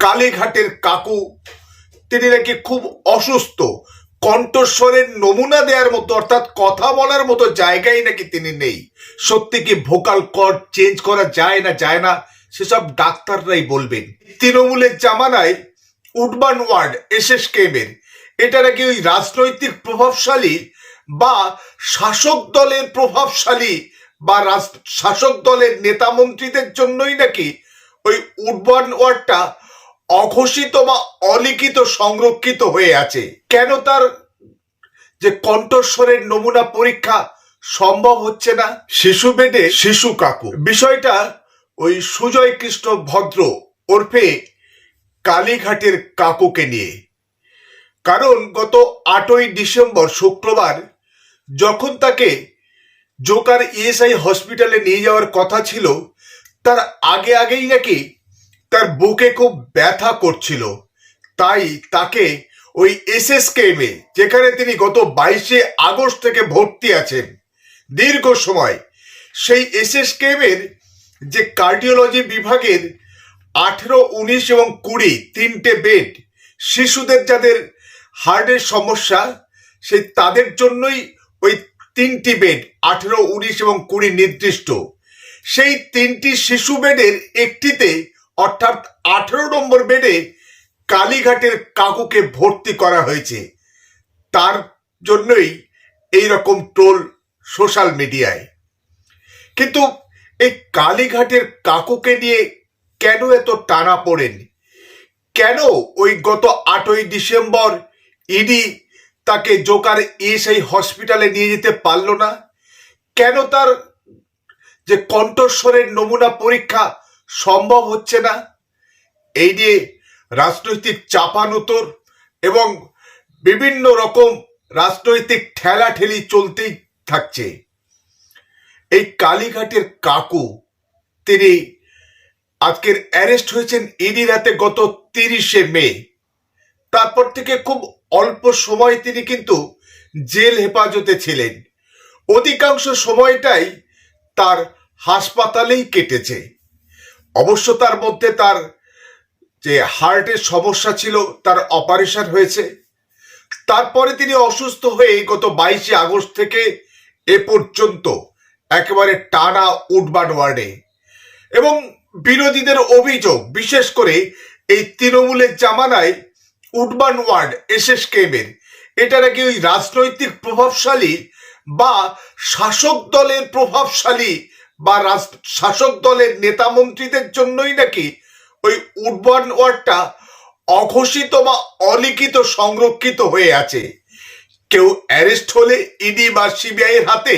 কালীঘাটের কাকু, তিনি নাকি খুব অসুস্থ। কণ্ঠস্বরের নমুনা দেওয়ার মতো, অর্থাৎ কথা বলার মতো জায়গায় নাকি তিনি নেই। সত্যি কি ভোকাল কর্ড চেঞ্জ করা যায় না যায় না, সেসব ডাক্তাররাই বলবেন। তৃণমূলের জামানায় উডবান ওয়ার্ড, এস এস কেমের। এটা নাকি ওই রাজনৈতিক প্রভাবশালী বা শাসক দলের প্রভাবশালী বা শাসক দলের নেতা মন্ত্রীদের জন্যই নাকি ওই উডবান ওয়ার্ডটা অঘোষিত বা অলিখিত সংরক্ষিত হয়ে আছে। কেন তার যে কণ্ঠস্বরের নমুনা পরীক্ষা সম্ভব হচ্ছে না? শিশু বেডে শিশু কাকু। বিষয়টা ওই সুজয় কৃষ্ণ ভদ্র ওরফে কালীঘাটের কাকুকে নিয়ে। কারণ গত আটই ডিসেম্বর শুক্রবার যখন তাকে জোকার ইএসআই হসপিটালে নিয়ে যাওয়ার কথা ছিল তার আগে আগেই নাকি তার বুকে খুব ব্যথা করছিল। তাই তাকে ওই এসএসকেএমে যেখানে তিনি গত বাইশে আগস্ট থেকে ভর্তি আছেন, দীর্ঘ সময়। সেই এসএসকেএমের যে কার্ডিওলজি বিভাগের আঠেরো, উনিশ এবং কুড়ি তিনটে বেড, শিশুদের যাদের হার্টের সমস্যা সেই তাদের জন্যই ওই তিনটি বেড, আঠেরো, উনিশ এবং কুড়ি নির্দিষ্ট। সেই তিনটি শিশু বেডের একটিতে অর্থাৎ আঠেরো নম্বর বেডে কালীঘাটের কাকুকে ভর্তি করা হয়েছে। তার জন্যই এই রকম ট্রোল সোশ্যাল মিডিয়ায়। কিন্তু এই কালীঘাটের কাকুকে নিয়ে কেন এত টানা পড়েন? কেন ওই গত আটই ডিসেম্বর ইডি তাকে জোকার ইএসআই হসপিটালে নিয়ে যেতে পারল না? কেন তার যে কণ্ঠস্বরের নমুনা পরীক্ষা সম্ভব হচ্ছে না। এই নিয়ে রাজনৈতিক চাপানুতর এবং বিভিন্ন রকম রাজনৈতিক ঠেলাঠেলি চলতেই থাকছে। এই কালীঘাটের কাকু, তিনি আজকের অ্যারেস্ট হয়েছেন ইডি রাতে গত তিরিশে মে। তারপর থেকে খুব অল্প সময় তিনি কিন্তু জেল হেফাজতে ছিলেন। অধিকাংশ সময়টাই তার হাসপাতালেই কেটেছে। অবশ্য তার মধ্যে তার যে হার্টের সমস্যা ছিল, তার অপারেশন হয়েছে। তারপরে তিনি অসুস্থ হয়ে গত বাইশে আগস্ট থেকে এ পর্যন্ত একেবারে টানা উঠবান ওয়ার্ডে। এবং বিরোধীদের অভিযোগ, বিশেষ করে এই তৃণমূলের জামানায় উডবান ওয়ার্ড এসএস কেমের, এটা নাকি ওই রাজনৈতিক প্রভাবশালী বা শাসক দলের প্রভাবশালী বা শাসক দলের নেতা মন্ত্রীদের জন্যই নাকি ওই উডবান ওয়ার্ডটা অঘোষিত বা অলিখিত সংরক্ষিত হয়ে আছে? কেউ অ্যারেস্ট হলে ইডি বা সিবিআই এর হাতে,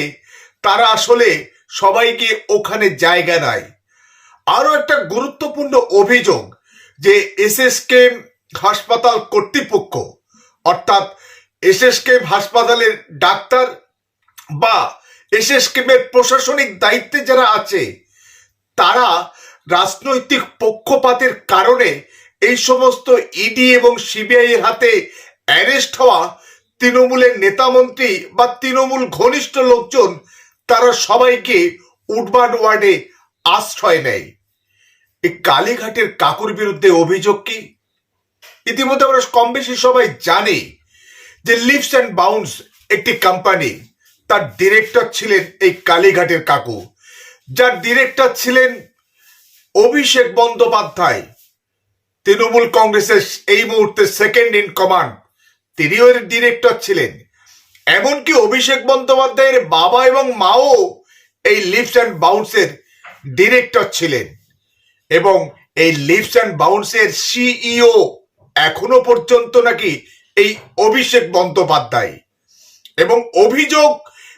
তারা আসলে সবাইকে ওখানে জায়গা দেয় আরও একটা গুরুত্বপূর্ণ অভিযোগ যে এসএসকে হাসপাতাল কর্তৃপক্ষ, অর্থাৎ এসএসকে হাসপাতালের ডাক্তার বা এসএসকেমের প্রশাসনিক দায়িত্বে যারা আছে, তারা রাজনৈতিক পক্ষপাতের কারণে এই সমস্ত ইডি এবং সিবিআই এর হাতে অ্যারেস্ট হওয়া তৃণমূলের নেতামন্ত্রী বা তৃণমূল ঘনিষ্ঠ লোকজন, তারা সবাইকে উডবার্ড ওয়ার্ডে আশ্রয় নেয়। এই কালীঘাটের কাকুর বিরুদ্ধে অভিযোগ কি? ইতিমধ্যে আমরা কম বেশি সবাই জানি যে লিভস অ্যান্ড বাউন্স একটি কোম্পানি তার ডিরেক্টর ছিলেন এই কালীঘাটের কাকু। যার ডিরেক্টর ছিলেন অভিষেক বন্দ্যোপাধ্যায়। তৃণমূল কংগ্রেসের এই মুহূর্তে সেকেন্ড ইন কমান্ড তিনিও এর ডিরেক্টর ছিলেন। এমনকি অভিষেক বন্দ্যোপাধ্যায়ের বাবা এবং মাও এই লিফট অ্যান্ড বাউন্সের ডিরেক্টর ছিলেন। এবং এই লিভস অ্যান্ড বাউন্সের সিইও এখনও পর্যন্ত নাকি এই অভিষেক বন্দ্যোপাধ্যায়। এবং অভিযোগ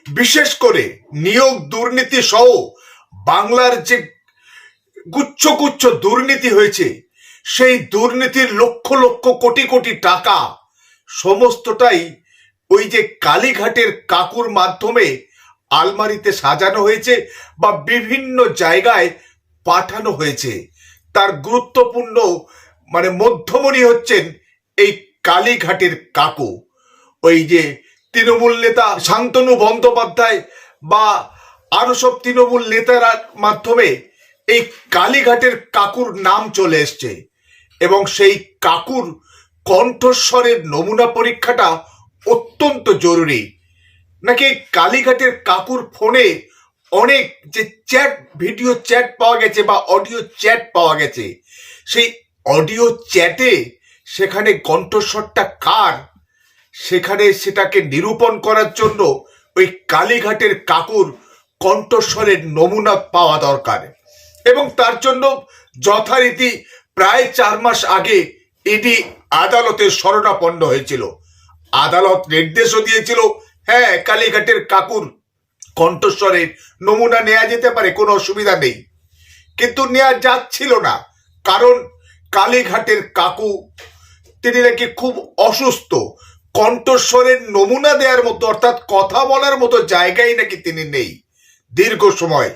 বিশেষ করে নিয়োগ দুর্নীতি সহ বাংলার যে গুচ্ছ গুচ্ছ দুর্নীতি হয়েছে, সেই দুর্নীতির লক্ষ লক্ষ কোটি কোটি টাকা সমস্তটাই ওই যে কালীঘাটের কাকুর মাধ্যমে আলমারিতে সাজানো হয়েছে বা বিভিন্ন জায়গায় পাঠানো হয়েছে। তার গুরুত্বপূর্ণ মানে মধ্যমণি হচ্ছেন এই কালীঘাটের কাকু। ওই যে তৃণমূল নেতা শান্তনু বন্দ্যোপাধ্যায় বা আরও সব তৃণমূল নেতার মাধ্যমে এই কালীঘাটের কাকুর নাম চলে এসছে। এবং সেই কাকুর কণ্ঠস্বরের নমুনা পরীক্ষাটা অত্যন্ত জরুরি। নাকি কালীঘাটের কাকুর ফোনে অনেক যে চ্যাট, ভিডিও চ্যাট পাওয়া গেছে বা অডিও চ্যাট পাওয়া গেছে, সেই অডিও চ্যাটে সেখানে কণ্ঠস্বরটা কার? সেখানে সেটাকে নিরূপণ করার জন্য ওই কালীঘাটের কাকুর কণ্ঠস্বরের নমুনা পাওয়া দরকার। এবং তার জন্য যথারীতি প্রায় চার মাস আগে ইডি আদালতের শরণাপন্ন হয়েছিল। আদালত নির্দেশও দিয়েছিল হ্যাঁ কালীঘাটের কাকুর কণ্ঠস্বরের নমুনা নেওয়া যেতে পারে, কোনো অসুবিধা নেই। কিন্তু নেওয়া যাচ্ছিল না, কারণ কালীঘাটের কাকু, তিনি নাকি খুব অসুস্থ কণ্ঠস্বরের নমুনা দেওয়ার মতো, অর্থাৎ কথা বলার মতো জায়গায় নাকি তিনি নেই। দীর্ঘ সময়।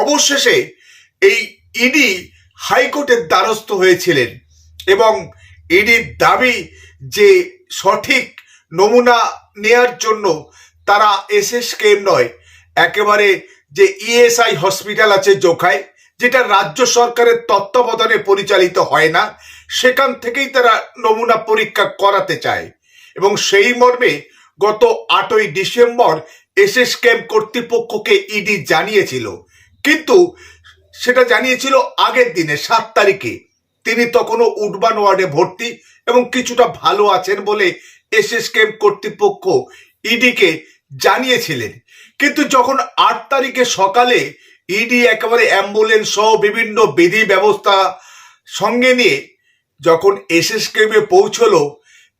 অবশেষে এই ইডি হাইকোর্টের দ্বারস্থ হয়েছিলেন এবং ইডির দাবি যে সঠিক নমুনা নেয়ার জন্য তারা এসএসকেএম নয়, একেবারে যে ইএসআই হসপিটাল আছে জোখায়, যেটা রাজ্য সরকারের তত্ত্বাবধানে পরিচালিত হয় না, সেখান থেকেই তারা নমুনা পরীক্ষা করাতে চায়। এবং সেই মর্মে গত আটই ডিসেম্বর এসএসকেএম কর্তৃপক্ষকে ইডি জানিয়েছিল। কিন্তু সেটা জানিয়েছিল আগের দিনে, সাত তারিখে। তিনি তখনও উডবান ওয়ার্ডে ভর্তি এবং কিছুটা ভালো আছেন বলে এসএসকেএম কর্তৃপক্ষ ইডিকে জানিয়েছিলেন। কিন্তু যখন আট তারিখে সকালে ইডি একেবারে অ্যাম্বুলেন্স সহ বিভিন্ন বিধি ব্যবস্থা সঙ্গে নিয়ে যখন এসএসকেএমে পৌঁছলো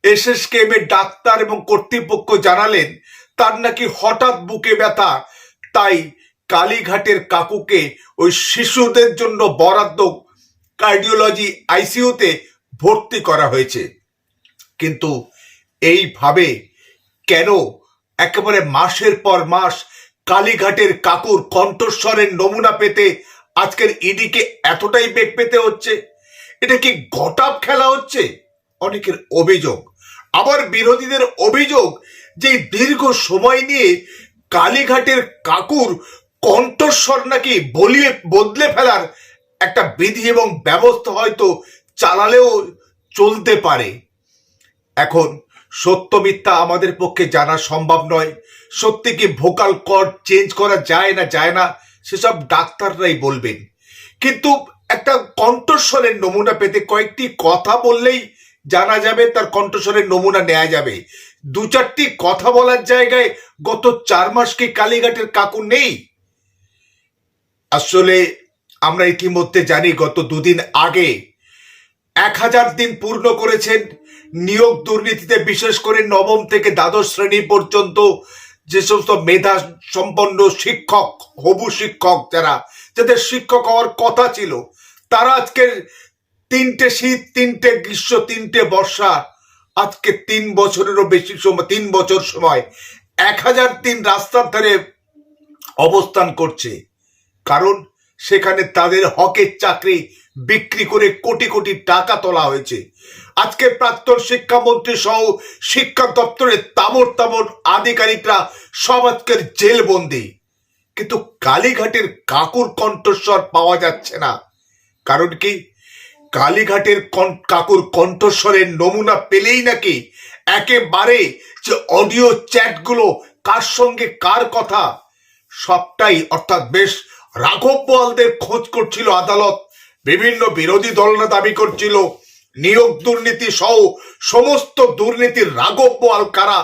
এসএসকেএমের ডাক্তার এবং কর্তৃপক্ষ জানালেন, তার নাকি হঠাৎ বুকে ব্যথা। তাই কালীঘাটের কাকুকে ওই শিশুদের জন্য বরাদ্দ কার্ডিওলজি আইসিইউতে ভর্তি করা হয়েছে। কিন্তু এইভাবে কেন একেবারে মাসের পর মাস কালীঘাটের কাকুর কণ্ঠস্বরের নমুনা পেতে আজকের ইডিকে এতটাই বেগ পেতে হচ্ছে? এটা কি গটাপ খেলা হচ্ছে? অনেকের অভিযোগ। আবার বিরোধীদের অভিযোগ যে দীর্ঘ সময় নিয়ে কালীঘাটের কাকুর কণ্ঠস্বর নাকি বলিয়ে, বদলে ফেলার একটা বিধি এবং ব্যবস্থা হয়তো চালালেও চলতে পারে। এখন সত্য মিথ্যা আমাদের পক্ষে জানা সম্ভব নয়। সত্যি কি ভোকাল কর্ড চেঞ্জ করা যায় না যায় না, সেসব ডাক্তাররাই বলবেন। কিন্তু একটা কণ্ঠস্বরের নমুনা পেতে কয়েকটি কথা বললেই জানা যাবে, তার কণ্ঠস্বরের নমুনা নেওয়া যাবে। দু চারটি কথা বলার জায়গায় গত চার মাস কি কালীঘাটের কাকু নেই? আসলে আমরা ইতিমধ্যে জানি গত দুদিন আগে এক হাজার দিন পূর্ণ করেছেন নিয়োগ দুর্নীতিতে, বিশেষ করে নবম থেকে দ্বাদশ শ্রেণি পর্যন্ত যে সমস্ত মেধা সম্পন্ন শিক্ষক, হবু শিক্ষক যারা, যাদের শিক্ষক হওয়ার কথা ছিল, তারা আজকের তিনটে শীত, তিনটে গ্রীষ্ম, তিনটে বর্ষা। আজকে তিন বছরেরও বেশি সময়, তিন বছর সময়। এক হাজার তিন রাস্তার ধারে অবস্থান করছে। কারণ সেখানে তাদের হকের চাকরি বিক্রি করে কোটি কোটি টাকা তোলা হয়েছে। আজকে প্রাক্তন শিক্ষামন্ত্রী সহ শিক্ষা দপ্তরের তাবর তাবর আধিকারিকরা সব আজকের জেলবন্দি। কিন্তু কালীঘাটের কাকুর কণ্ঠস্বর পাওয়া যাচ্ছে না। কারণ কি? কালীঘাটের কাকুর কণ্ঠস্বরের নমুনা পেলেই নাকি একেবারে যে অডিও চ্যাটগুলো কার সঙ্গে কার কথা সবটাই, অর্থাৎ বেশ রাঘব বোয়ালদের খোঁজ করছিল আদালত, বিভিন্ন বিরোধী দলরা দাবি করছিল, নিয়োগ দুর্নীতি সহ সমস্ত দুর্নীতির রাঘব বোয়াল কারা,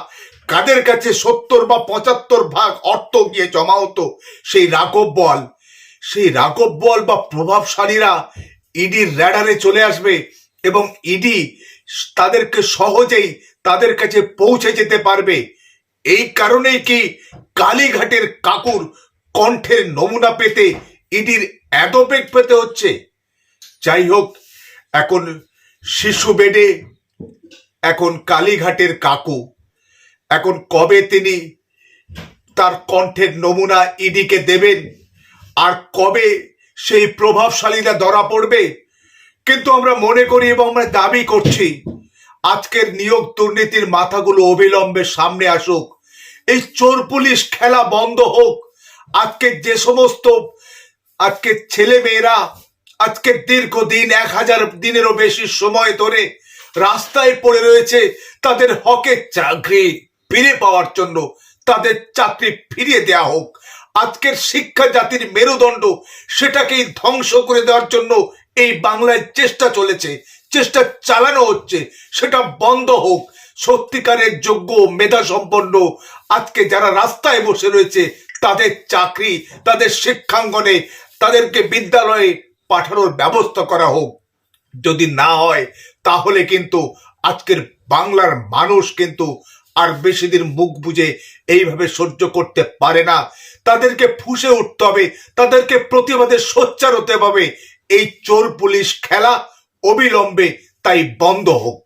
কাদের কাছে সত্তর বা পঁচাত্তর ভাগ অর্থ গিয়ে জমা হতো সেই রাঘব বল, সেই রাঘব বোয়াল বা প্রভাবশালীরা ইডির র্যাডারে চলে আসবে এবং ইডি তাদেরকে সহজেই তাদের কাছে পৌঁছে যেতে পারবে। এই কারণেই কি কালীঘাটের কাকুর কণ্ঠের নমুনা পেতে ইডির এত বেগ পেতে হচ্ছে? যাই হোক, এখন শিশু বেডে, এখন কালীঘাটের কাকু। এখন কবে তিনি তার কণ্ঠের নমুনা ইডিকে দেবেন? আর কবে সেই প্রভাবশালীরা ধরা পড়বে। কিন্তু আমরা মনে করি এবং আমরা দাবি করছি, আজকের নিয়োগ দুর্নীতির মাথাগুলো অবিলম্বে সামনে আসুক। এই চোর পুলিশ খেলা বন্ধ হোক। আজকে যে সমস্ত, আজকে ছেলে মেয়েরা আজকে দীর্ঘদিন এক হাজার দিনেরও বেশি সময় ধরে রাস্তায় পড়ে রয়েছে, তাদের হকের চাকরি ফিরে পাওয়ার জন্য তাদের চাকরি ফিরিয়ে দেয়া হোক। আজকের শিক্ষা জাতির মেরুদণ্ড সেটাকেই ধ্বংস করে দেওয়ার জন্য এই বাংলায় চেষ্টা চলেছে, চেষ্টা চালানো হচ্ছে। সেটা বন্ধ হোক, সত্যিকারের যোগ্য মেধা সম্পন্ন আজকে যারা রাস্তায় বসে রয়েছে, তাদের চাকরি, তাদের শিক্ষাঙ্গনে, তাদেরকে বিদ্যালয়ে পাঠানোর ব্যবস্থা করা হোক। যদি না হয়, তাহলে কিন্তু আজকের বাংলার মানুষ কিন্তু আর বেশি দিন মুখ বুঝে এইভাবে সহ্য করতে পারে না। তাদেরকে ফুসে উঠতে হবে, তাদেরকে প্রতিবাদে সোচ্চার হতে হবে। এই চোর পুলিশ খেলা অবিলম্বে তাই বন্ধ হোক।